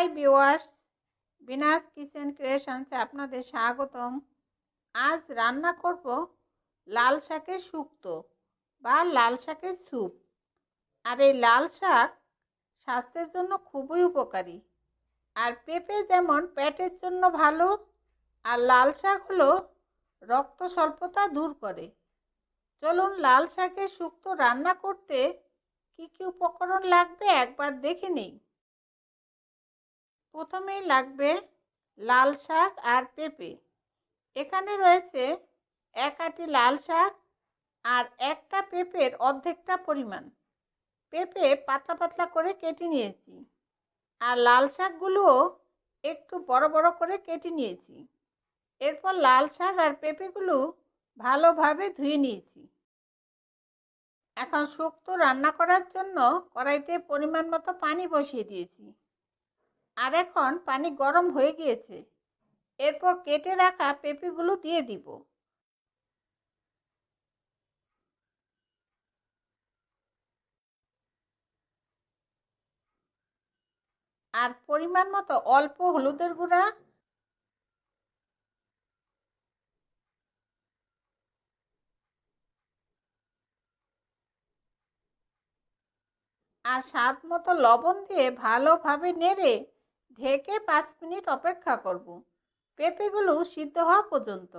High viewers Bina's kitchen ক্রিয়েশনসে আপনাদের স্বাগতম। আজ রান্না করব লাল শাকের শুক্তো বা লাল শাকের স্যুপ। আর এই লাল শাক স্বাস্থ্যের জন্য খুবই উপকারী। আর পেঁপে যেমন পেটের জন্য ভালো, আর লাল শাক হলো রক্ত স্বল্পতা দূর করে। চলুন লাল শাকের শুক্তো রান্না করতে কি কি উপকরণ লাগবে একবার দেখে নেই। প্রথমেই লাগবে লাল শাক আর পেঁপে। এখানে রয়েছে এক আটি লাল শাক আর একটা পেঁপের অর্ধেকটা পরিমাণ। পেঁপে পাতলা পাতলা করে কেটে নিয়েছি আর লাল শাকগুলোও একটু বড় বড় করে কেটে নিয়েছি। এরপর লাল শাক আর পেঁপেগুলো ভালোভাবে ধুয়ে নিয়েছি। এখন শুক্তো রান্না করার জন্য কড়াইতে পরিমাণ মতো পানি বসিয়ে দিয়েছি। আর এখন পানি গরম হয়ে গিয়েছে। এরপর কেটে রাখা পেঁপেগুলো দিয়ে দিব। আর পরিমাণ মতো অল্প হলুদের গুঁড়া। আর স্বাদ মতো লবণ দিয়ে ভালোভাবে নেড়ে ঢেকে পাঁচ মিনিট অপেক্ষা করব। পেঁপেগুলো সিদ্ধ হওয়া পর্যন্ত।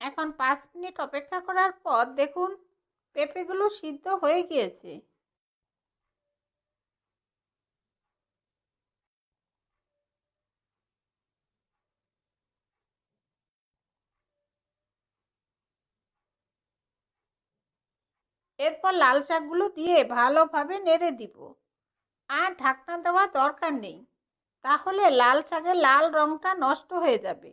এখন পাঁচ মিনিট অপেক্ষা করার পর দেখুন, পেঁপেগুলো সিদ্ধ হয়ে গিয়েছে। এরপর লাল শাকগুলো দিয়ে ভালোভাবে নেড়ে দিব। আর ঢাকনা দেওয়া দরকার নেই, তাহলে লাল শাকের লাল রঙটা নষ্ট হয়ে যাবে।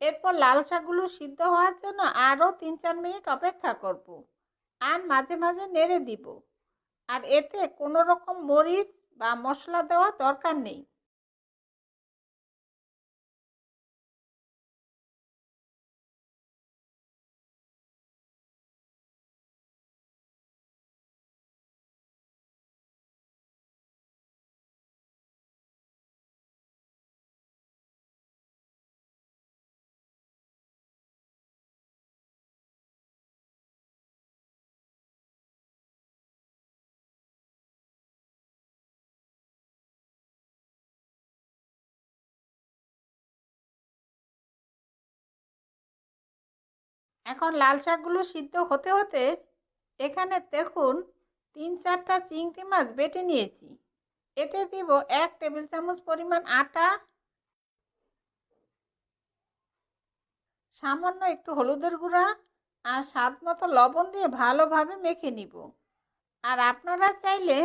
এরপর লাল শাকগুলো সিদ্ধ হওয়ার জন্য আরও তিন চার মিনিট অপেক্ষা করব আর মাঝে মাঝে নেড়ে দিব। আর এতে কোনো রকম মরিচ বা মশলা দেওয়া দরকার নেই। এখন লাল শাকগুলো সিদ্ধ হতে হতে এখানে দেখুন তিন চারটা চিংড়ি মাছ বেটে নিয়েছি। এতে দিব এক টেবিল চামচ পরিমাণ আটা। সামান্য একটু হলুদের গুঁড়া আর স্বাদ মতো লবণ দিয়ে ভালোভাবে মেখে নিব। আর আপনারা চাইলে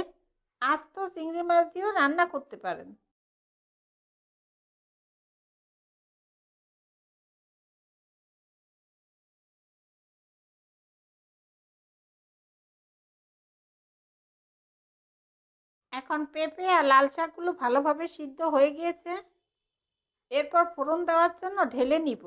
আস্ত চিংড়ি মাছ দিয়েও রান্না করতে পারেন। এখন পেঁপে আর লাল শাকগুলো ভালোভাবে সিদ্ধ হয়ে গিয়েছে। এরপর ফোড়ন দেওয়ার জন্য ঢেলে নিব।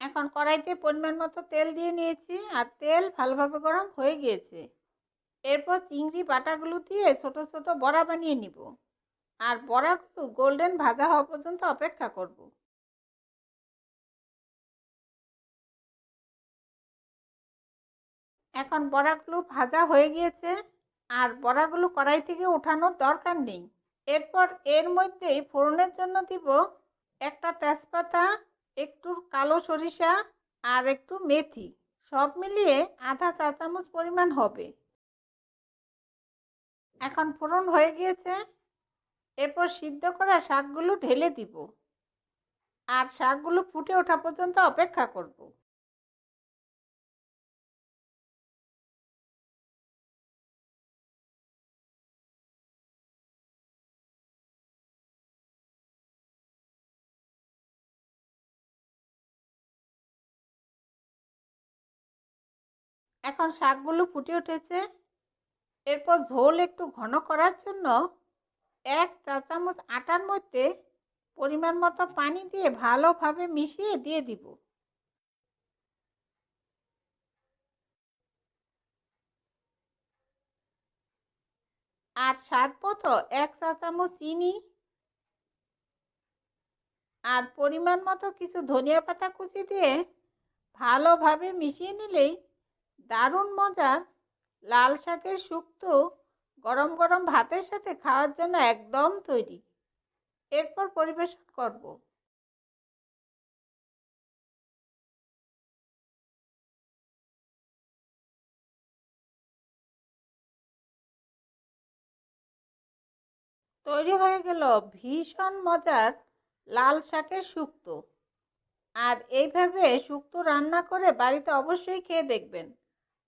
এখন কড়াইতে পরিমাণ মতো তেল দিয়ে নিয়েছি আর তেল ভালোভাবে গরম হয়ে গিয়েছে। এরপর চিংড়ি বাটাগুলো দিয়ে ছোট ছোট বড়া বানিয়ে নিব। আর বড়াগুলো গোল্ডেন ভাজা হওয়া পর্যন্ত অপেক্ষা করব। এখন বড়াগুলো ভাজা হয়ে গিয়েছে আর বড়াগুলো কড়াই থেকে ওঠানোর দরকার নেই। এরপর এর মধ্যেই ফোড়নের জন্য দিব একটা তেজপাতা, একটু কালো সরিষা আর একটু মেথি। সব মিলিয়ে আধা চা চামচ পরিমাণ হবে। এখন ফোড়ন হয়ে গিয়েছে। এরপর সিদ্ধ করা শাকগুলো ঢেলে দিব। আর শাকগুলো ফুটে ওঠা পর্যন্ত অপেক্ষা করব। এখন শাকগুলো ফুটে উঠেছে। এরপর ঝোল একটু ঘন করার জন্য এক চা চামচ আটার মধ্যে পরিমাণ মতো পানি দিয়ে ভালোভাবে মিশিয়ে দিয়ে দিব। আর স্বাদ মতো এক চা চামচ চিনি আর পরিমাণ মতো কিছু ধনিয়া পাতা কুচি দিয়ে ভালোভাবে মিশিয়ে নিলেই দারুণ মজার লাল শাকের শুক্তো গরম গরম ভাতের সাথে খাওয়ার জন্য একদম তৈরি। এরপর পরিবেশন করব। তৈরি হয়ে গেল ভীষণ মজার লাল শাকের শুক্তো। আর এইভাবে শুক্তো রান্না করে বাড়িতে অবশ্যই খেয়ে দেখবেন।